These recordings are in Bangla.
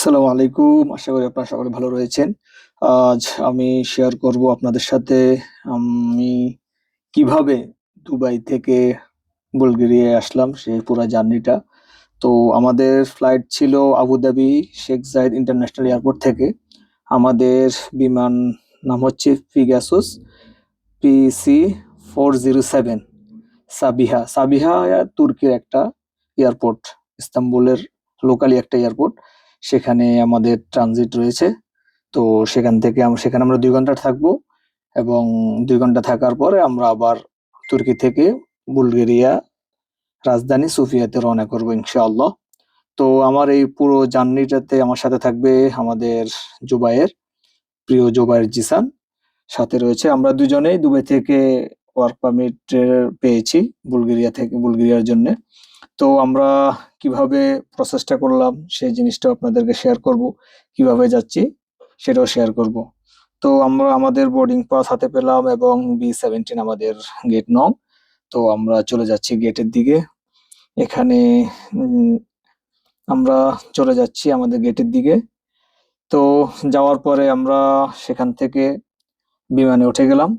আসসালামু আলাইকুম। আশা করি আপনারা সকলে ভালো রয়েছেন। আজ আমি শেয়ার করব আপনাদের সাথে আমি কীভাবে দুবাই থেকে বুলগেরিয়ায় আসলাম সেই পুরো জার্নিটা তো আমাদের ফ্লাইট ছিল Abu Dhabi Sheikh Zayed international airport থেকে। আমাদের বিমান নাম হচ্ছে Pegasus PC four zero seven Sabiha. Sabiha তুর্কির একটা এয়ারপোর্ট ইস্তাম্বুলের লোকালি একটা এয়ারপোর্ট সেখানে আমাদের ট্রানজিট রয়েছে। তো সেখান থেকে আমরা সেখানে আমরা দুই ঘণ্টা থাকব এবং দুই ঘণ্টা থাকার পরে আমরা আবার তুর্কি থেকে বুলগেরিয়া রাজধানী সুফিয়াতে রওনা করব ইনশাআল্লাহ। তো আমার এই পুরো জার্নিটাতে আমার সাথে থাকবে আমাদের জুবাইয়ের, প্রিয় জুবাইয়ের জিসান। সাথে রয়েছে আমরা দুজনেই দুবাই থেকে ওয়ার্ক পারমিট পেয়েছি বুলগেরিয়া থেকে, বুলগেরিয়ার জন্য। তো আমরা কীভাবে প্রসেসটা করলাম, সেই জিনিসটা আপনাদেরকে শেয়ার করব। কীভাবে যাচ্ছি, সেটাও শেয়ার করব। তো আমরা আমাদের বোর্ডিং পাস হাতে পেলাম এবং বি সেভেন্টিন আমাদের গেট নং তো আমরা চলে যাচ্ছি গেটের দিকে। এখানে আমরা চলে যাচ্ছি আমাদের গেটের দিকে। তো যাওয়ার পরে আমরা সেখান থেকে বিমানে উঠে গেলাম।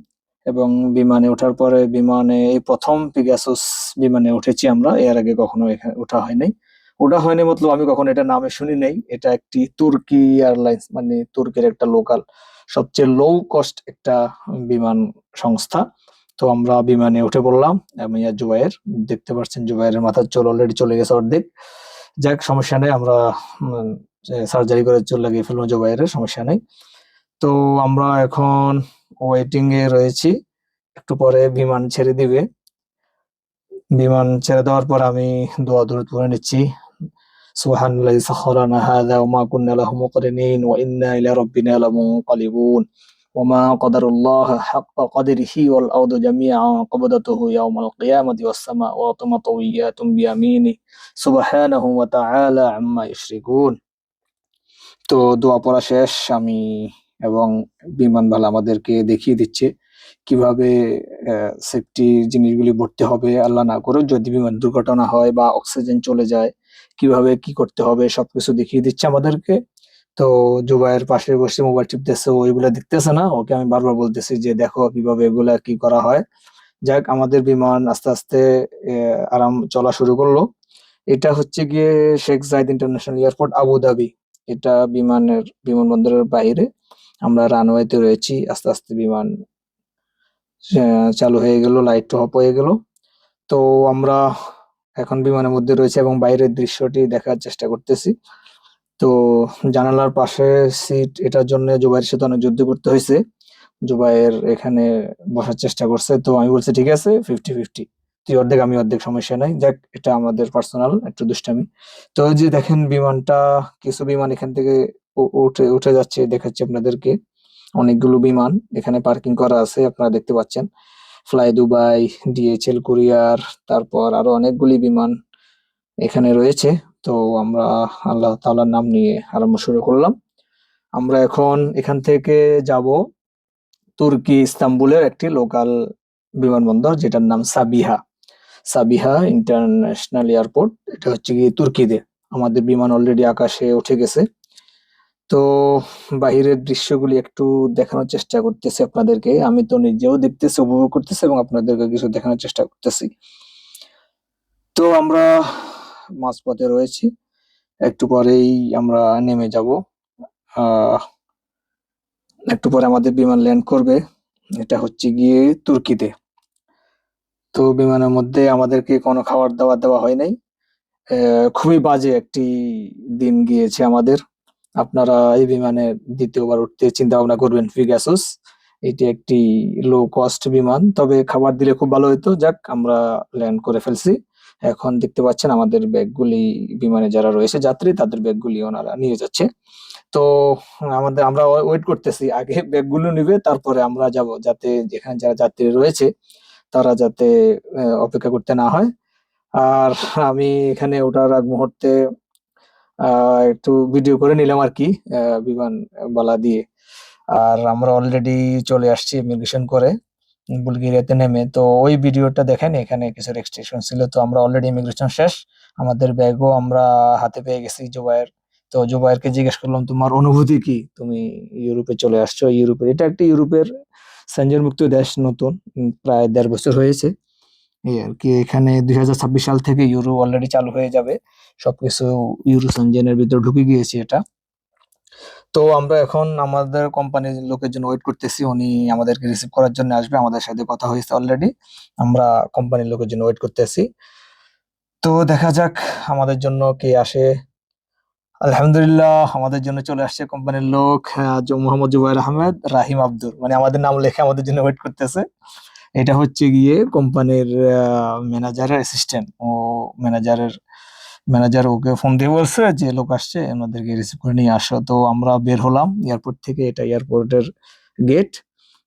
এবং বিমানে ওঠার পরে বিমানে এই প্রথম পিগাসুস বিমানে উঠেছি আমরা। এর আগে কখনো ওঠা হয়নি। ওঠা হয়নি মতলব আমি কখনো এটা নামে শুনি নাই। এটা একটি তুর্কি এয়ারলাইন্স মানে তুর্কির একটা লোকাল, সবচেয়ে লো কস্ট একটা বিমান সংস্থা। তো আমরা বিমানে উঠে পড়লাম। আমি আর জুবাইয়ের দেখতে পাচ্ছেন জুবাইয়ের মাথার চুল অলরেডি চলে গেছে অর্ধেক। যাক, সমস্যা নেই, আমরা সার্জারি করে চুল লাগিয়ে ফেলব জুবাইয়ের সমস্যা নেই। তো আমরা এখন ওয়েটিং এ রয়েছি একটু পরে বিমান ছেড়ে দিবে বিমান ছেড়ে দেওয়ার পর আমি দোয়া দূরত পড়ে নিচ্ছি سبحان الذي سخر لنا هذا وما كنا له مقرنين وإنا إلى ربنا لمنقلبون وما قدر الله حق قدره والأرض جميعا قبضته يوم القيامة والسماء طويات بيمينه سبحانه وتعالى عما يشركون তো দোয়া পড়া শেষ আমি এবং বিমান বিমানবালা আমাদেরকে দেখিয়ে দিচ্ছে কীভাবে সেফটি জিনিসগুলি ভরতে হবে, আল্লাহ না করে যদি বিমান দুর্ঘটনা হয় বা অক্সিজেন চলে যায়, কীভাবে কি করতে হবে সবকিছু দেখিয়ে দিচ্ছে আমাদেরকে। তো জুবাইয়ের পাশে বসে মোবাইল টিপতেছে, ও এগুলা দেখতেছে না, ওকে আমি বারবার বলতেছি যে দেখো কীভাবে এগুলা কি করা হয়। যাক, আমাদের বিমান আস্তে আস্তে আরাম চলা শুরু করল। এটা হচ্ছে গিয়ে Sheikh Zayed international airport, Abu Dhabi. এটা বিমানের, বিমানবন্দরের বাইরে। আমরা রানওয়েতে রয়েছি, আস্তে আস্তে বিমান চালু হয়ে গেল লাইট অফ হয়ে গেল। তো আমরা এখন বিমানের মধ্যে রয়েছে এবং বাইরের দৃশ্যটি দেখার চেষ্টা করতেছি। তো জানালার পাশে সিট এটার জন্য জুবাইয়ের সাথে অনেক যুদ্ধ করতে হয়েছে। জুবাইয়ের এখানে বসার চেষ্টা করছে। তো আমি বলছি, ঠিক আছে ফিফটি ফিফটি তুই অর্ধেক, আমি অর্ধেক, সমস্যা নাই। যাক, এটা আমাদের পার্সোনাল একটু দুষ্টামি। তো যে দেখেন, বিমানটা, কিছু বিমান এখান থেকে উঠে উঠে যাচ্ছে, দেখাচ্ছি আপনাদেরকে। অনেকগুলো বিমান এখানে পার্কিং করা আছে, আপনারা দেখতে পাচ্ছেন। ফ্লাই দুবাই, ডিএইচএল কুরিয়ার, তারপর আরও অনেকগুলি বিমান এখানে রয়েছে। তো আমরা আল্লাহ তাআলার নাম নিয়ে আরম্ভ শুরু করলাম। আমরা এখন এখান থেকে যাব তুর্কি ইস্তাম্বুলের একটি লোকাল বিমানবন্দর, যেটার নাম সাবিহা। সাবিহা ইন্টারন্যাশনাল এয়ারপোর্ট, এটা হচ্ছে কি তুর্কিতে। আমাদের বিমান অলরেডি আকাশে উঠে গেছে। তো বাহিরের দৃশ্যগুলি একটু দেখানোর চেষ্টা করতেছি আপনাদেরকে। আমি তো নিজেও দেখতেছি, উপভোগ করতেছি এবং আপনাদেরকে কিছু দেখানোর চেষ্টা করতেছি। তো আমরা মাঝপথে রয়েছি। একটু পরেই আমরা নেমে যাব। আহ, একটু পরে আমাদের বিমান ল্যান্ড করবে। এটা হচ্ছে গিয়ে তুর্কিতে। তো বিমানের মধ্যে আমাদেরকে কোনো খাবার দাবার দেওয়া হয় নাই। খুবই বাজে একটি দিন গিয়েছে আমাদের। আপনারা এই বিমানে দ্বিতীয়বার উঠতে চিন্তা ভাবনা করবেন ফিগাসুস এটি একটি লো কস্ট বিমান, তবে খাবার দিলে খুব ভালো হতো যাক, আমরা ল্যান্ড করে ফেলছি। এখন দেখতে পাচ্ছেন আমাদের ব্যাগগুলি বিমানে যারা রয়েছে, যাত্রী, তাদের ব্যাগগুলি ওনারা নিয়ে যাচ্ছে। তো আমাদের, আমরা ওয়েট করতেছি, আগে ব্যাগগুলো নিবে, তারপরে আমরা যাব, যাতে যেখানে যারা যাত্রী রয়েছে, তারা যাতে অপেক্ষা করতে না হয়। আর আমি এখানে ওঠার আগ মুহূর্তে একটু ভিডিও করে নিলাম আর কি বিমান বালা দিয়ে। আর আমরা অলরেডি চলে আসছি ইমিগ্রেশন করে, বুলগেরিয়াতে নেমে। তো ওই ভিডিওটা দেখেন, এখানে কিছু রেস্ট্রিকশন ছিল। তো আমরা অলরেডি ইমিগ্রেশন শেষ। আমাদের ব্যাগও আমরা হাতে পেয়ে গেছি জুবাইয়ের তো জুবাইরকে জিজ্ঞেস করলাম, তোমার অনুভূতি কি? তুমি ইউরোপে চলে আসছো ইউরোপের এটা একটি ইউরোপের সেঞ্জের মুক্ত দেশ, নতুন, প্রায় দেড় বছর হয়েছে। এই আর কি, এখানে দুই হাজার ছাব্বিশ সাল থেকে ইউরো অলরেডি চালু হয়ে যাবে। সবকিছু ইউরো সেঞ্জেনের ভিতর ঢুকে গিয়েছে এটা। তো আমরা এখন আমাদের কোম্পানির লোকের জন্য ওয়েট করতেছি, উনি আমাদেরকে রিসিভ করার জন্য আসবে, আমাদের সাথে কথা হয়েছে অলরেডি আমরা কোম্পানির লোকের জন্য ওয়েট করতেছি। তো দেখা যাক আমাদের জন্য কে আসে। আলহামদুলিল্লাহ, আমাদের জন্য চলে আসছে কোম্পানির লোক মোহাম্মদ জুবাইর আহমেদ, রাহিম আব্দুর। মানে আমাদের নাম লেখে আমাদের জন্য ওয়েট করতেছে। এটা হচ্ছে গিয়ে কোম্পানির ম্যানেজারের অ্যাসিস্ট্যান্ট ও ম্যানেজারের ম্যানেজার ওকে ফোন দিয়ে বলছে যে, লোক আসছে ওনাদেরকে রিসিভ করে নিয়ে আসো। তো আমরা বের হলাম এয়ারপোর্ট থেকে এটা এয়ারপোর্টের গেট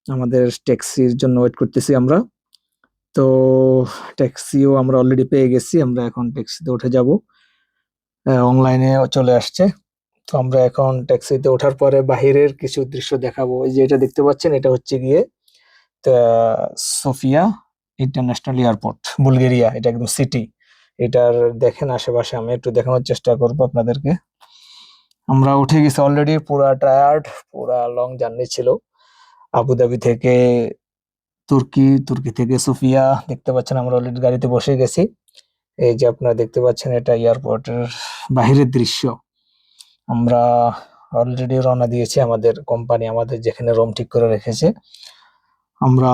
আমাদের ট্যাক্সির জন্য ওয়েট করতেছি আমরা। তো ট্যাক্সিও আমরা অলরেডি পেয়ে গেছি, আমরা এখন ট্যাক্সিতে উঠে যাব। অনলাইনে চলে আসছে। তো আমরা এখন ট্যাক্সিতে ওঠার পরে বাহিরের কিছু দৃশ্য দেখাবো। এই যে এটা দেখতে পাচ্ছেন, এটা হচ্ছে গিয়ে সোফিয়া ইন্টারন্যাশনাল এয়ারপোর্ট, বুলগেরিয়া, এটা একদম সিটি এটার দেখেন আশেপাশে, আমি একটু দেখানোর চেষ্টা করব আপনাদেরকে। আমরা উঠে গেছি অলরেডি পুরা টায়ার্ড পুরা লং জার্নি ছিল। আবুধাবি থেকে তুর্কি তুর্কি থেকে সুফিয়া, দেখতে পাচ্ছেন আমরা অলরেডি গাড়িতে বসে গেছি। এই যে আপনারা দেখতে পাচ্ছেন, এটা এয়ারপোর্টের বাহিরের দৃশ্য। আমরা অলরেডি রওনা দিয়েছি আমাদের কোম্পানি আমাদের যেখানে রুম ঠিক করে রেখেছে। আমরা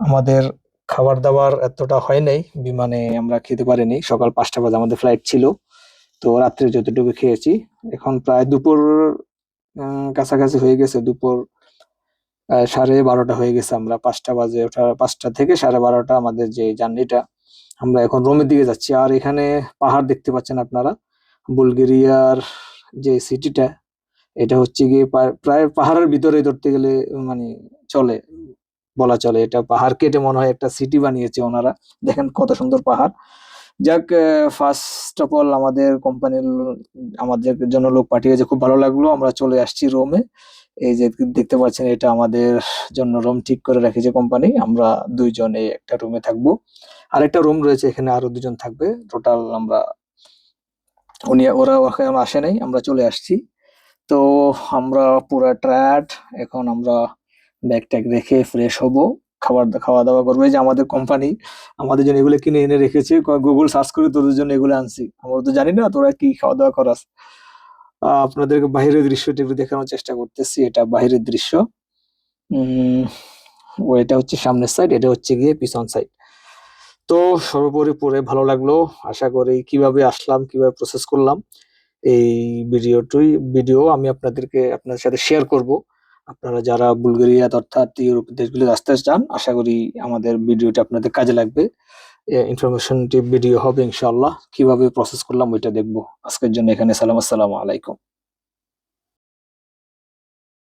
আমাদের খাবার দাবার এতটা হয় নাই বিমানে আমরা খেতে পারিনি। সকাল পাঁচটা বাজে আমাদের ফ্লাইট ছিল, তো রাত্রে যতটুকু খেয়েছি। এখন প্রায় দুপুর কাছাকাছি হয়ে গেছে, দুপুর সাড়ে বারোটা হয়ে গেছে আমরা। পাঁচটা বাজে ওঠা পাঁচটা থেকে সাড়ে বারোটা আমাদের যে জার্নিটা, আমরা এখন রোমের দিকে যাচ্ছি। আর এখানে পাহাড় দেখতে পাচ্ছেন আপনারা, বুলগেরিয়ার যে সিটিটা এটা হচ্ছে গিয়ে প্রায়- পাহাড়ের ভিতরে ধরতে গেলে মানে চলে, বলা চলে। এটা পাহাড় কেটে মনে হয় একটা সিটি বানিয়েছে ওনারা। দেখেন কত সুন্দর পাহাড়। যাক ফার্স্ট অফ অল আমাদের কোম্পানির আমাদের জন্য লোক পাঠিয়েছে, খুব ভালো লাগল। আমরা চলে আসছি রোমে এই যে দেখতে পাচ্ছেন, এটা আমাদের জন্য রুম ঠিক করে রেখেছে কোম্পানি আমরা দুইজন এই একটা রুমে থাকব। আরেকটা রুম রয়েছে, এখানে আরও দুজন থাকবে। টোটাল আমরা, উনি, ওরা এখন আসে নাই, আমরা চলে আসছি। তো আমরা পুরা ট্রায়ার্ড এখন আমরা ব্যাগ ট্যাগ রেখে ফ্রেশ হব। খাবার খাওয়া দাওয়া করবে। যে আমাদের কোম্পানি আমাদের জন্য এগুলো কিনে এনে রেখেছে। গুগল সার্চ করে তোদের জন্য এগুলো আনছি। আমরা তো জানি না তোরা কি খাওয়া দাওয়া করাস। আপনাদেরকে বাইরের দৃশ্যটা একটু দেখানোর চেষ্টা করতেছি। এটা বাইরের দৃশ্য। ও এটা হচ্ছে সামনের সাইড এটা হচ্ছে গিয়ে পিছন সাইড তো সর্বোপরি পরে ভালো লাগল। আশা করি কীভাবে আসলাম, কীভাবে প্রসেস করলাম। এই ভিডিওটি ভিডিও আমি আপনাদেরকে আপনাদের সাথে শেয়ার করব। আপনারা যারা বুলগেরিয়া অর্থাৎ ইউরোপ দেশগুলি আসতে চান, আশা করি আমাদের ভিডিওটি আপনাদের কাজে লাগবে। ইনফরমেশনটি ভিডিও হবে ইনশাল্লাহ কীভাবে প্রসেস করলাম ওইটা দেখব। আজকের জন্য এখানে, সালাম আসসালামু আলাইকুম।